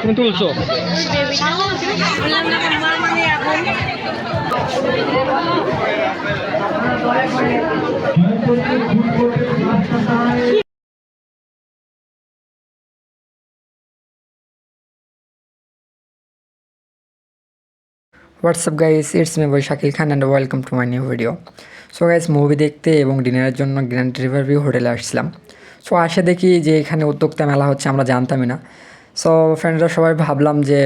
তুমি তুলছো? WhatsApp guys it's me boy Shakil Khan and welcome to my new video so guys movie দেখতে এবং ডিনারের জন্য grand river view হোটেলে আসছিলাম। সো আসে দেখি যে এখানে উদ্যোক্তা মেলা হচ্ছে, আমরা জানতামই না। সো ফ্রেন্ডরা সবাই ভাবলাম যে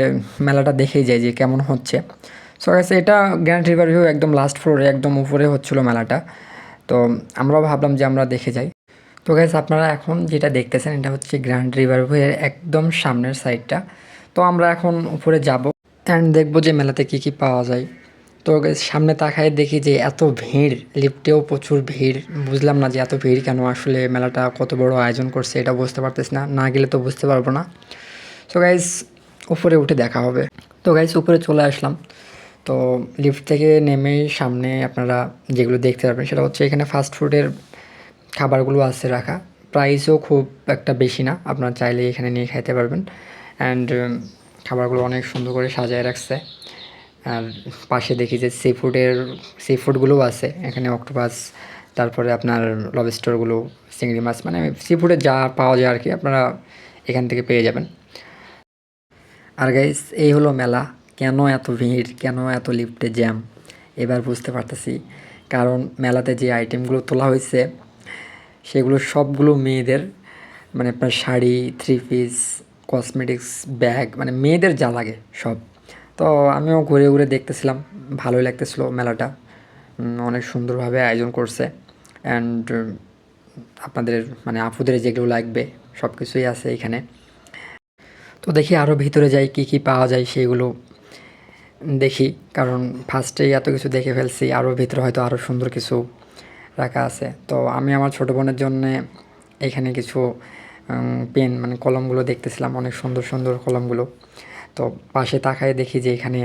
মেলাটা দেখেই যাই যে কেমন হচ্ছে। সো গাইস এটা গ্র্যান্ড রিভার ভিউ একদম লাস্ট ফ্লোরে একদম উপরে হচ্ছিল মেলাটা। তো আমরাও ভাবলাম যে আমরা দেখে যাই। তো গাইস আপনারা এখন যেটা দেখতেছেন, এটা হচ্ছে গ্র্যান্ড রিভার ভিউয়ের একদম সামনের সাইডটা তো আমরা এখন উপরে যাব অ্যান্ড দেখব যে মেলাতে কী কী পাওয়া যায়। তো সামনে তাকায় দেখি যে এত ভিড়, লিফটেও প্রচুর ভিড়। বুঝলাম না যে এত ভিড় কেন আসলে মেলাটা কত বড় আয়োজন করছে, এটা বুঝতে পারতেছি না। না গেলে তো বুঝতে পারব না। তো গাইজ উপরে উঠে দেখা হবে। তো গাইজ উপরে চলে আসলাম। তো লিফট থেকে নেমেই সামনে আপনারা যেগুলো দেখতে পারবেন, সেটা হচ্ছে এখানে ফাস্ট ফুডের খাবারগুলো আছে রাখা। প্রাইসও খুব একটা বেশি না, আপনারা চাইলে এখানে নিয়ে খাইতে পারবেন। অ্যান্ড খাবারগুলো অনেক সুন্দর করে সাজায় রাখছে। আর পাশে দেখি যে সি ফুডের সি ফুডগুলোও আছে। এখানে অক্টোপাস তারপরে আপনার লবস্টারগুলো চিংড়ি মাছ মানে সি ফুডে যা পাওয়া যায় আর কি আপনারা এখান থেকে পেয়ে যাবেন। আর গাইস এই হলো মেলা। কেন এত ভিড়? কেন এত লিফটে জ্যাম এবার বুঝতে পারতেছি। কারণ মেলাতে যে আইটেমগুলো তোলা হয়েছে, সেগুলো সবগুলো মেয়েদের মানে আপনার sari three piece cosmetics bag মানে মেয়েদের যা লাগে সব। তো আমিও ঘুরে ঘুরে দেখতেছিলাম। ভালোই লাগতেছিলো মেলাটা। অনেক সুন্দরভাবে আয়োজন করছে। অ্যান্ড আপনাদের মানে আপুদের যেগুলো লাগবে সব কিছুই আছে এখানে। তো দেখি আরও ভিতরে যাই, কী কী পাওয়া যায় সেগুলো দেখি। কারণ ফার্স্টেই এত কিছু দেখে ফেলছি আরও ভিতরে হয়তো আরও সুন্দর কিছু রাখা আছে। তো আমি আমার ছোটো বোনের জন্য এখানে কিছু পেন মানে কলমগুলো দেখতেছিলাম। অনেক সুন্দর সুন্দর কলমগুলো। তো পাশে তাকায় দেখি যে এখানে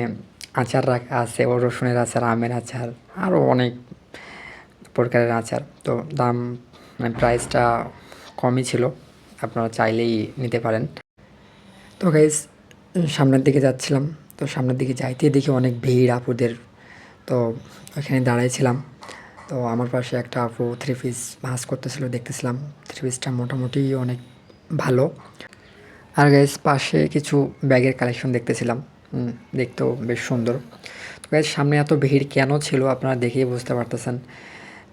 আচার রাখা আছে, ও রসুনের আচার, আমের আচার আরও অনেক প্রকারের আচার। তো দাম মানে প্রাইসটা কমই ছিল, আপনারা চাইলেই নিতে পারেন। তো গাইজ সামনের দিকে যাচ্ছিলাম, তো সামনের দিকে যাইতে দেখি অনেক ভিড় আপুদের। তো ওখানে দাঁড়াইছিলাম, তো আমার পাশে একটা আপু থ্রি পিস ভাস করতেছিল, দেখতেছিলাম। থ্রি পিসটা মোটামুটি অনেক ভালো। আর গাইজ পাশে কিছু ব্যাগের কালেকশন দেখতেছিলাম। দেখতেও বেশ সুন্দর। তো গাইজ সামনে এত ভিড় কেন ছিল আপনারা দেখেই বুঝতে পারতেছেন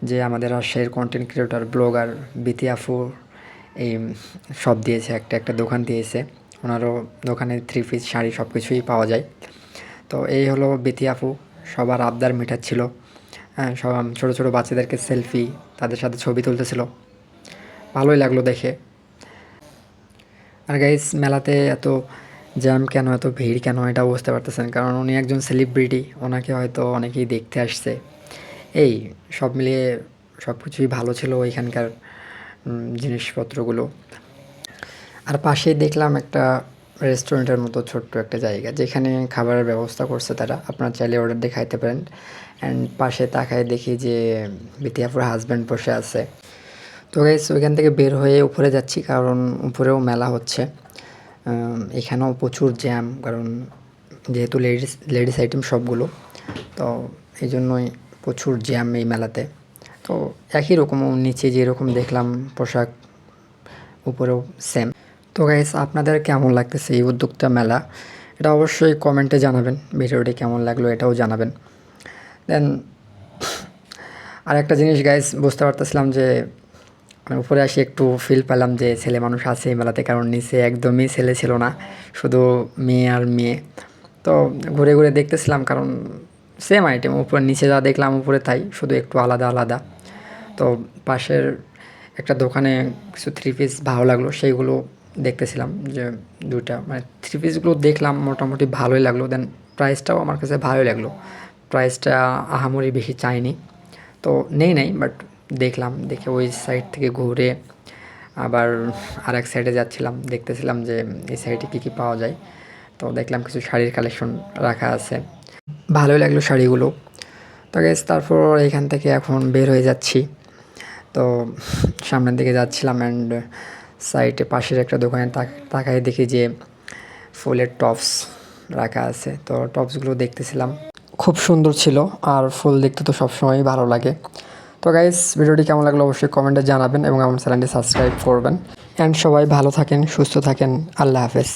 যে আমাদের রাজশাহীর কন্টেন্ট ক্রিয়েটর ব্লগার বিতি আফু এই সব দিয়েছে, একটা একটা দোকান দিয়েছে। ওনারও দোকানে থ্রি পিস শাড়ি সব কিছুই পাওয়া যায়। তো এই হলো বিতি আপু সবার আবদার মেটাচ্ছিল। হ্যাঁ সব ছোটো ছোটো বাচ্চাদেরকে সেলফি তাদের সাথে ছবি তুলতেছিল। ভালোই লাগল দেখে। আর গাইস মেলাতে এত জ্যাম কেন, এত ভিড় কেন, এটা বুঝতে পারতেছেন। কারণ উনি একজন সেলিব্রিটি ওনাকে হয়তো অনেকেই দেখতে আসছে। এই, সব মিলিয়ে সব কিছুই ভালো ছিল ওইখানকার জিনিসপত্রগুলো। আর পাশেই দেখলাম একটা রেস্টুরেন্টের মতো ছোট্ট একটা জায়গা, যেখানে খাবারের ব্যবস্থা করছে তারা। আপনারা চাইলে অর্ডার দিয়ে খাইতে পারেন। অ্যান্ড পাশে তাকায় দেখি যে বিতিয়াপুর হাজব্যান্ড বসে আছে। তো গাইস ওইখান থেকে বের হয়ে উপরে যাচ্ছি, কারণ উপরেও মেলা হচ্ছে। এখানেও প্রচুর জ্যাম কারণ যেহেতু লেডিস লেডিস আইটেম সবগুলো, তো এই জন্যই প্রচুর জ্যাম এই মেলাতে। তো একই রকম, নিচে যেরকম দেখলাম, পোশাক, উপরেও সেম তো গাইস আপনাদের কেমন লাগতেছে এই উদ্যোক্তা মেলা? এটা অবশ্যই কমেন্টে জানাবেন, ভিডিওটি কেমন লাগল এটাও জানাবেন। দেন আর একটা জিনিস গাইস বুঝতে পারতেছিলাম যে মানে উপরে আসি একটু ফিল পেলাম যে ছেলে মানুষ আছে এই মেলাতে, কারণ নিচে একদমই ছেলে ছিল না, শুধু মেয়ে আর মেয়ে। তো ঘুরে ঘুরে দেখতেছিলাম, কারণ সেম আইটেম উপরে নিচে যা দেখলাম উপরে তাই, শুধু একটু আলাদা আলাদা। তো পাশের একটা দোকানে কিছু থ্রি পিস ভালো লাগল, সেইগুলো দেখতেছিলাম যে দুটা মানে থ্রি পিসগুলো দেখলাম মোটামুটি ভালোই লাগল দেন প্রাইসটাও আমার কাছে ভালোই লাগল। প্রাইসটা আহামরি বেশি চাইনি। তো নেই নাই বাট দেখলাম, দেখে ওই সাইড থেকে ঘুরে আবার আর এক সাইডে যাচ্ছিলাম, দেখতেছিলাম যে এই সাইডে কী কী পাওয়া যায়। তো দেখলাম কিছু শাড়ির কালেকশন রাখা আছে। ভালোই লাগল শাড়িগুলো। তো গেস তারপর এখান থেকে এখন বের হয়ে যাচ্ছি। তো সামনের দিকে যাচ্ছিলাম অ্যান্ড সাইডে পাশের একটা দোকানে তাক- তাকায় দেখি যে ফুলের টপস রাখা আছে। তো টপসগুলো দেখতেছিলাম। খুব সুন্দর ছিল আর ফুল দেখতে তো সবসময়ই ভালো লাগে। তো গাইস ভিডিওটি কেমন লাগল অবশ্যই কমেন্টে জানাবেন এবং আমার চ্যানেলটি সাবস্ক্রাইব করবেন। অ্যান্ড সবাই ভালো থাকেন, সুস্থ থাকেন, আল্লাহ হাফেজ।